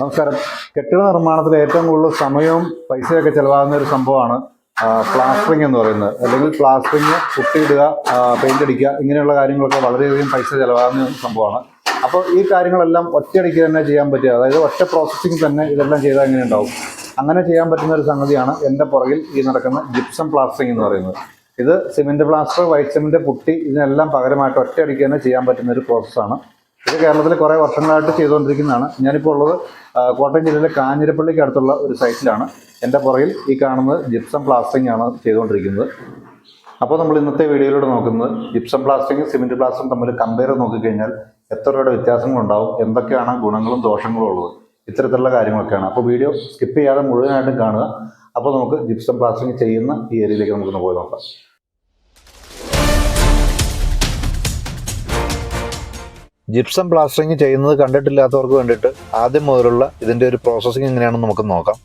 നമസ്കാരം. കെട്ടിട നിർമ്മാണത്തിൽ ഏറ്റവും കൂടുതൽ സമയവും പൈസയൊക്കെ ചിലവാകുന്ന ഒരു സംഭവമാണ് പ്ലാസ്റ്ററിങ് എന്ന് പറയുന്നത്. അല്ലെങ്കിൽ പ്ലാസ്റ്ററിങ് കുട്ടിയിടുക പെയിന്റ് അടിക്കുക ഇങ്ങനെയുള്ള കാര്യങ്ങളൊക്കെ വളരെയധികം പൈസ ചിലവാകുന്ന സംഭവമാണ്. അപ്പോൾ ഈ കാര്യങ്ങളെല്ലാം ഒറ്റയടിക്ക് തന്നെ ചെയ്യാൻ പറ്റുക. അതായത് ഒറ്റ പ്രോസസ്സിങ് തന്നെ ഇതെല്ലാം ചെയ്താൽ എങ്ങനെ ഉണ്ടാവും? അങ്ങനെ ചെയ്യാൻ പറ്റുന്ന ഒരു സംഗതിയാണ് എന്റെ പുറകിൽ ഈ നടക്കുന്ന ജിപ്സം പ്ലാസ്റ്ററിങ് എന്ന് പറയുന്നത്. ഇത് cement plaster white cement putty ഇതിനെല്ലാം പകരമായിട്ട് ഒറ്റയടിക്ക് തന്നെ ചെയ്യാൻ പറ്റുന്ന ഒരു പ്രോസസ്സാണ് ഇത് കേരളത്തിൽ കുറേ വർഷങ്ങളായിട്ട് ചെയ്തുകൊണ്ടിരിക്കുന്നതാണ്. ഞാനിപ്പോൾ ഉള്ളത് കോട്ടയം ജില്ലയിലെ കാഞ്ഞിരപ്പള്ളിക്ക് അടുത്തുള്ള ഒരു സൈറ്റിലാണ്. എന്റെ പുറകിൽ ഈ കാണുന്നത് ജിപ്സം പ്ലാസ്റ്റിംഗ് ആണ് ചെയ്തുകൊണ്ടിരിക്കുന്നത്. അപ്പോൾ നമ്മൾ ഇന്നത്തെ വീഡിയോയിലൂടെ നോക്കുന്നത് ജിപ്സം പ്ലാസ്റ്ററിംഗ് സിമെന്റ് പ്ലാസ്റ്ററും തമ്മിൽ കമ്പയർ നോക്കിക്കഴിഞ്ഞാൽ എത്ര രൂപയുടെ വ്യത്യാസങ്ങളുണ്ടാവും എന്തൊക്കെയാണ് ഗുണങ്ങളും ദോഷങ്ങളും ഉള്ളത് ഇത്തരത്തിലുള്ള കാര്യങ്ങളൊക്കെയാണ്. അപ്പോൾ വീഡിയോ സ്കിപ്പ് ചെയ്യാതെ മുഴുവനായിട്ടും കാണുക. അപ്പോൾ നമുക്ക് ജിപ്സം പ്ലാസ്റ്റിംഗ് ചെയ്യുന്ന ഈ ഏരിയയിലേക്ക് നമുക്കൊന്ന് പോയി നോക്കാം. ജിപ്സം പ്ലാസ്റ്ററിങ് ചെയ്യുന്നത് കണ്ടിട്ടില്ലാത്തവർക്ക് വേണ്ടിയിട്ട് ആദ്യം മുതലുള്ള ഇതിന്റെ ഒരു പ്രോസസ്സിങ് എങ്ങനെയാണെന്ന് നമുക്ക് നോക്കാം.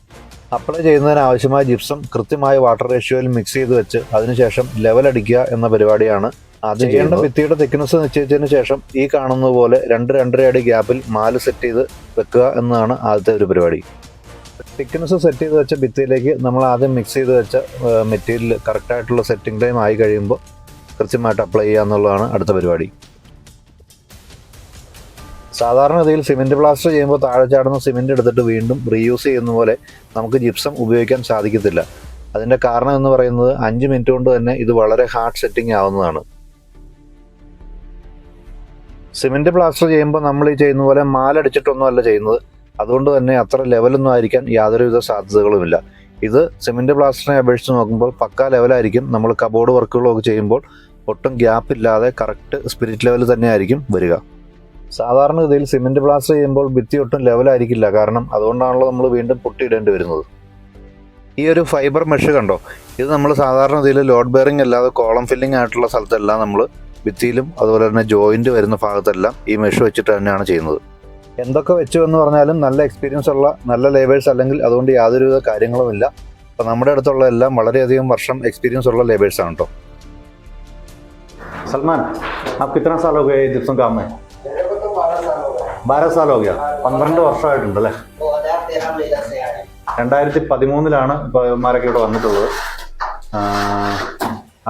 അപ്ലൈ ചെയ്യുന്നതിന് ആവശ്യമായ ജിപ്സം കൃത്യമായ വാട്ടർ റേഷ്യോയിൽ മിക്സ് ചെയ്ത് വെച്ച് അതിനുശേഷം ലെവൽ അടിക്കുക എന്ന പരിപാടിയാണ് ആദ്യം ചെയ്യേണ്ട ഭിത്തിയുടെ തിക്നെസ് നിശ്ചയിച്ചതിന് ശേഷം ഈ കാണുന്നത് പോലെ രണ്ട് രണ്ടര അടി ഗ്യാപ്പിൽ മാൽ സെറ്റ് ചെയ്ത് വെക്കുക എന്നതാണ് ആദ്യത്തെ ഒരു പരിപാടി. തിക്നെസ് സെറ്റ് ചെയ്ത് വെച്ച ഭിത്തിയിലേക്ക് നമ്മൾ ആദ്യം മിക്സ് ചെയ്ത് വെച്ച മെറ്റീരിയൽ കറക്റ്റായിട്ടുള്ള സെറ്റിംഗ് ടൈം ആയി കഴിയുമ്പോൾ കൃത്യമായിട്ട് അപ്ലൈ ചെയ്യുക എന്നുള്ളതാണ് അടുത്ത പരിപാടി. സാധാരണഗതിയിൽ സിമെന്റ് പ്ലാസ്റ്റർ ചെയ്യുമ്പോൾ താഴെ ചാടുന്ന സിമെന്റ് എടുത്തിട്ട് വീണ്ടും റീയൂസ് ചെയ്യുന്ന പോലെ നമുക്ക് ജിപ്സം ഉപയോഗിക്കാൻ സാധിക്കത്തില്ല. അതിന്റെ കാരണം എന്ന് പറയുന്നത് അഞ്ച് മിനിറ്റ് കൊണ്ട് തന്നെ ഇത് വളരെ ഹാർഡ് സെറ്റിംഗ് ആവുന്നതാണ്. സിമെന്റ് പ്ലാസ്റ്റർ ചെയ്യുമ്പോൾ നമ്മൾ ഈ ചെയ്യുന്ന പോലെ മാലടിച്ചിട്ടൊന്നും അല്ല ചെയ്യുന്നത്. അതുകൊണ്ട് തന്നെ അത്ര ലെവലൊന്നും ആയിരിക്കാൻ യാതൊരുവിധ സാധ്യതകളുമില്ല. ഇത് സിമെന്റ് പ്ലാസ്റ്ററിനെ അപേക്ഷിച്ച് നോക്കുമ്പോൾ പക്കാ ലെവലായിരിക്കും നമ്മൾ കബോർഡ് വർക്കുകളൊക്കെ ചെയ്യുമ്പോൾ ഒട്ടും ഗ്യാപ്പ് ഇല്ലാതെ കറക്റ്റ് സ്പിരിറ്റ് ലെവൽ തന്നെയായിരിക്കും വരിക. സാധാരണഗതിയിൽ സിമെന്റ് പ്ലാസ്റ്റർ ചെയ്യുമ്പോൾ ഭിത്തി ഒട്ടും ലെവലായിരിക്കില്ല കാരണം അതുകൊണ്ടാണല്ലോ നമ്മൾ വീണ്ടും പൊട്ടിയിടേണ്ടി വരുന്നത് ഈ ഒരു ഫൈബർ മെഷ് കണ്ടോ ഇത് നമ്മൾ സാധാരണഗതിയിൽ ലോഡ് ബെയറിംഗ് അല്ലാതെ കോളം ഫില്ലിംഗ് ആയിട്ടുള്ള സ്ഥലത്തെല്ലാം നമ്മൾ ഭിത്തിയിലും അതുപോലെ തന്നെ ജോയിന്റ് വരുന്ന ഭാഗത്തെല്ലാം ഈ മെഷ് വെച്ചിട്ട് തന്നെയാണ് ചെയ്യുന്നത് എന്തൊക്കെ വെച്ചു എന്ന് പറഞ്ഞാലും നല്ല എക്സ്പീരിയൻസ് ഉള്ള നല്ല ലേബേഴ്സ് അല്ലെങ്കിൽ അതുകൊണ്ട് യാതൊരുവിധ കാര്യങ്ങളുമില്ല അപ്പോൾ നമ്മുടെ അടുത്തുള്ള എല്ലാം വളരെയധികം വർഷം എക്സ്പീരിയൻസ് ഉള്ള ലേബേഴ്സ് ആണ് കേട്ടോ സൽമാൻ आप कितना साल हो गए जिप्सम काम में मेरे को तो बारह ബാരസാലോഗ്യ പന്ത്രണ്ട് വർഷമായിട്ടുണ്ട് അല്ലേ രണ്ടായിരത്തി പതിമൂന്നിലാണ് ഇവന്മാരൊക്കെ ഇവിടെ വന്നിട്ടുള്ളത്.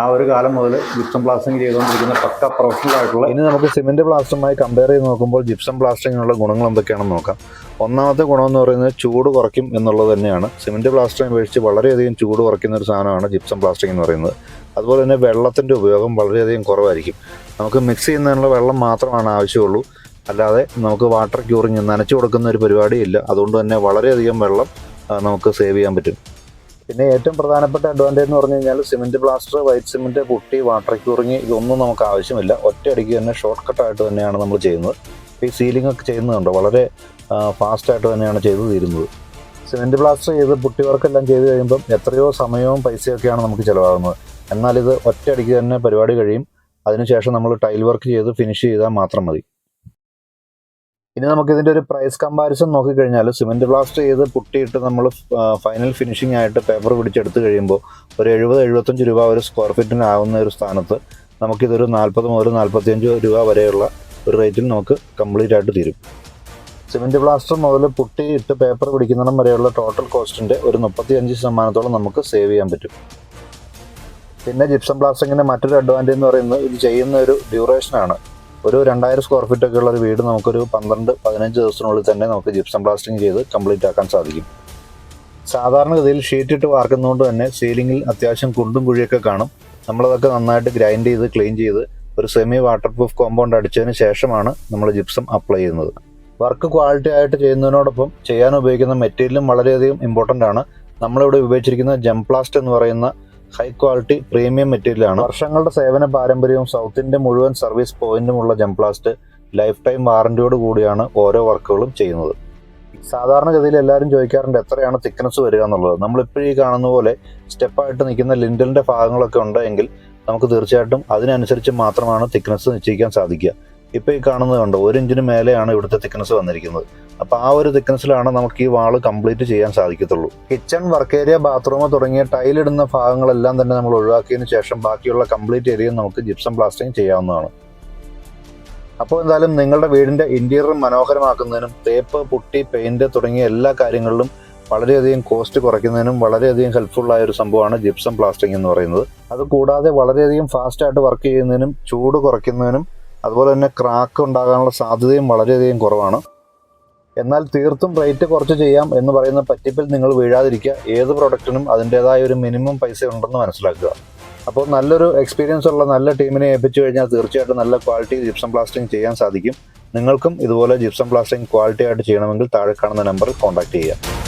ആ ഒരു കാലം മുതൽ ജിപ്സം പ്ലാസ്റ്റിംഗ് ചെയ്തുകൊണ്ടിരിക്കുന്ന പക്ക പ്രൊഫഷണൽ ആയിട്ടുള്ള ഇനി നമുക്ക് സിമെന്റ് പ്ലാസ്റ്ററുമായി കമ്പയർ ചെയ്ത് നോക്കുമ്പോൾ ജിപ്സം പ്ലാസ്റ്ററിങ്ങിനുള്ള ഗുണങ്ങൾ എന്തൊക്കെയാണെന്ന് നോക്കാം. ഒന്നാമത്തെ ഗുണം എന്ന് പറയുന്നത് ചൂട് കുറയ്ക്കും എന്നുള്ളത് തന്നെയാണ്. സിമെന്റ് പ്ലാസ്റ്ററിംഗ് അപേക്ഷിച്ച് വളരെയധികം ചൂട് കുറയ്ക്കുന്ന ഒരു സാധനമാണ് ജിപ്സം പ്ലാസ്റ്റിംഗ് എന്ന് പറയുന്നത്. അതുപോലെ തന്നെ വെള്ളത്തിന്റെ ഉപയോഗം വളരെയധികം കുറവായിരിക്കും. നമുക്ക് മിക്സ് ചെയ്യുന്നതിനുള്ള വെള്ളം മാത്രമാണ് ആവശ്യമുള്ളൂ. അല്ലാതെ നമുക്ക് വാട്ടർ ക്യൂറിങ് നനച്ചു കൊടുക്കുന്ന ഒരു പരിപാടിയില്ല. അതുകൊണ്ട് തന്നെ വളരെയധികം വെള്ളം നമുക്ക് സേവ് ചെയ്യാൻ പറ്റും. പിന്നെ ഏറ്റവും പ്രധാനപ്പെട്ട അഡ്വാന്റേജ് എന്ന് പറഞ്ഞു കഴിഞ്ഞാൽ cement plaster white cement putty water curing ഇതൊന്നും നമുക്ക് ആവശ്യമില്ല. ഒറ്റയടിക്ക് തന്നെ ഷോർട്ട് കട്ടായിട്ട് തന്നെയാണ് നമ്മൾ ചെയ്യുന്നത്. ഈ സീലിംഗ് ഒക്കെ ചെയ്യുന്നതുണ്ട്? വളരെ ഫാസ്റ്റായിട്ട് തന്നെയാണ് ചെയ്തു തീരുന്നത്. സിമെന്റ് പ്ലാസ്റ്റർ ചെയ്ത് പുട്ടി വർക്കെല്ലാം ചെയ്ത് കഴിയുമ്പം എത്രയോ സമയവും പൈസയൊക്കെയാണ് നമുക്ക് ചിലവാകുന്നത്. എന്നാൽ ഇത് ഒറ്റയടിക്ക് തന്നെ പരിപാടി കഴിയും. അതിനുശേഷം നമ്മൾ ടൈൽ വർക്ക് ചെയ്ത് ഫിനിഷ് ചെയ്താൽ മാത്രം മതി. ഇനി നമുക്ക് ഇതിന്റെ ഒരു പ്രൈസ് കമ്പാരിസൺ നോക്കിക്കഴിഞ്ഞാൽ സിമെന്റ് ബ്ലാസ്റ്റ് ചെയ്ത് പുട്ടിയിട്ട് നമ്മൾ ഫൈനൽ ഫിനിഷിംഗ് ആയിട്ട് പേപ്പർ പിടിച്ചെടുത്ത് കഴിയുമ്പോൾ ഒരു എഴുപത് എഴുപത്തഞ്ച് രൂപ ഒരു സ്ക്വയർ ഫീറ്റിന് ആവുന്ന ഒരു സ്ഥാനത്ത് നമുക്കിതൊരു നാൽപ്പത് മുതൽ നാൽപ്പത്തിയഞ്ച് രൂപ വരെയുള്ള ഒരു റേറ്റിൽ നമുക്ക് കംപ്ലീറ്റ് ആയിട്ട് തീരും. സിമെന്റ് ബ്ലാസ്റ്റർ മുതൽ പുട്ടി ഇട്ട് പേപ്പർ പിടിക്കുന്നിടം വരെയുള്ള ടോട്ടൽ കോസ്റ്റിന്റെ ഒരു മുപ്പത്തിയഞ്ച് ശതമാനത്തോളം നമുക്ക് സേവ് ചെയ്യാൻ പറ്റും. പിന്നെ ജിപ്സം ബ്ലാസ്റ്റിങ്ങിന്റെ മറ്റൊരു അഡ്വാന്റേജ് എന്ന് പറയുന്നത് ഇത് ചെയ്യുന്ന ഒരു ഡ്യൂറേഷനാണ് ഒരു രണ്ടായിരം സ്ക്വയർ ഫീറ്റ് ഒക്കെ ഉള്ള ഒരു വീട് നമുക്കൊരു പന്ത്രണ്ട് പതിനഞ്ച് ദിവസത്തിനുള്ളിൽ തന്നെ നമുക്ക് ജിപ്സം പ്ലാസ്റ്റിംഗ് ചെയ്ത് കംപ്ലീറ്റ് ആക്കാൻ സാധിക്കും. സാധാരണഗതിയിൽ ഷീറ്റ് ഇട്ട് വാർക്കുന്നതുകൊണ്ട് തന്നെ സീലിംഗിൽ അത്യാവശ്യം കുണ്ടും കുഴിയൊക്കെ കാണും. നമ്മളതൊക്കെ നന്നായിട്ട് ഗ്രൈൻഡ് ചെയ്ത് ക്ലീൻ ചെയ്ത് ഒരു സെമി വാട്ടർ പ്രൂഫ് കോമ്പൗണ്ട് അടിച്ചതിന് ശേഷമാണ് നമ്മൾ ജിപ്സം അപ്ലൈ ചെയ്യുന്നത്. വർക്ക് ക്വാളിറ്റി ആയിട്ട് ചെയ്യുന്നതിനോടൊപ്പം ചെയ്യാൻ ഉപയോഗിക്കുന്ന മെറ്റീരിയലും വളരെയധികം ഇമ്പോർട്ടന്റ് ആണ്. നമ്മളിവിടെ ഉപയോഗിച്ചിരിക്കുന്ന ജംപ്ലാസ്റ്റ് എന്ന് പറയുന്ന ഹൈ ക്വാളിറ്റി പ്രീമിയം മെറ്റീരിയൽ ആണ്. വർഷങ്ങളുടെ സേവന പാരമ്പര്യവും സൗത്ത് ഇന്ത്യ മുഴുവൻ സർവീസ് പോയിന്റുമുള്ള ജംപ്ലാസ്റ്റ് ലൈഫ് ടൈം വാറന്റിയോട് കൂടിയാണ് ഓരോ വർക്കുകളും ചെയ്യുന്നത്. സാധാരണഗതിയിൽ എല്ലാവരും ചോദിക്കാറുണ്ട് എത്രയാണ് തിക്നെസ് വരിക എന്നുള്ളത്. നമ്മളിപ്പോഴും ഈ കാണുന്ന പോലെ സ്റ്റെപ്പായിട്ട് നിൽക്കുന്ന ലിൻഡലിന്റെ ഭാഗങ്ങളൊക്കെ ഉണ്ടെങ്കിൽ നമുക്ക് തീർച്ചയായിട്ടും അതിനനുസരിച്ച് മാത്രമാണ് തിക്നെസ് നിശ്ചയിക്കാൻ സാധിക്കുക. ഇപ്പോൾ ഈ കാണുന്നത് കണ്ടോ? ഒരു ഇഞ്ചിന് മേലെയാണ് ഇവിടുത്തെ തിക്നെസ് വന്നിരിക്കുന്നത്. അപ്പോൾ ആ ഒരു തിക്നെസ്സിലാണ് നമുക്ക് ഈ വാൾ കംപ്ലീറ്റ് ചെയ്യാൻ സാധിക്കത്തുള്ളൂ. കിച്ചൺ വർക്ക് ഏരിയ ബാത്റൂം തുടങ്ങിയ ടൈലിടുന്ന ഭാഗങ്ങളെല്ലാം തന്നെ നമ്മൾ ഒഴിവാക്കിയതിന് ശേഷം ബാക്കിയുള്ള കംപ്ലീറ്റ് ഏരിയ നമുക്ക് ജിപ്സം പ്ലാസ്റ്ററിങ് ചെയ്യാവുന്നതാണ്. അപ്പോൾ എന്തായാലും നിങ്ങളുടെ വീടിന്റെ ഇന്റീരിയർ മനോഹരമാക്കുന്നതിനും തേപ്പ് പുട്ടി പെയിന്റ് തുടങ്ങിയ എല്ലാ കാര്യങ്ങളിലും വളരെയധികം കോസ്റ്റ് കുറയ്ക്കുന്നതിനും വളരെയധികം ഹെൽപ്ഫുള്ളായ ഒരു സംഭവമാണ് ജിപ്സം പ്ലാസ്റ്റിംഗ് എന്ന് പറയുന്നത്. അത് കൂടാതെ വളരെയധികം ഫാസ്റ്റായിട്ട് വർക്ക് ചെയ്യുന്നതിനും ചൂട് കുറയ്ക്കുന്നതിനും അതുപോലെ തന്നെ ക്രാക്ക് ഉണ്ടാകാനുള്ള സാധ്യതയും വളരെയധികം കുറവാണ്. എന്നാൽ തീർത്തും റേറ്റ് കുറച്ച് ചെയ്യാം എന്ന് പറയുന്ന പറ്റിപ്പിൽ നിങ്ങൾ വീഴാതിരിക്കുക. ഏത് പ്രൊഡക്റ്റിനും അതിന്റേതായ ഒരു മിനിമം പൈസ ഉണ്ടെന്ന് മനസ്സിലാക്കുക. അപ്പോൾ നല്ലൊരു എക്സ്പീരിയൻസ് ഉള്ള നല്ല ടീമിനെ ഏൽപ്പിച്ചു കഴിഞ്ഞാൽ തീർച്ചയായിട്ടും നല്ല ക്വാളിറ്റി ജിപ്സം പ്ലാസ്റ്റിംഗ് ചെയ്യാൻ സാധിക്കും. നിങ്ങൾക്കും ഇതുപോലെ ജിപ്സം പ്ലാസ്റ്റിംഗ് ക്വാളിറ്റി ആയിട്ട് ചെയ്യണമെങ്കിൽ താഴെ കാണുന്ന നമ്പറിൽ കോൺടാക്ട് ചെയ്യുക.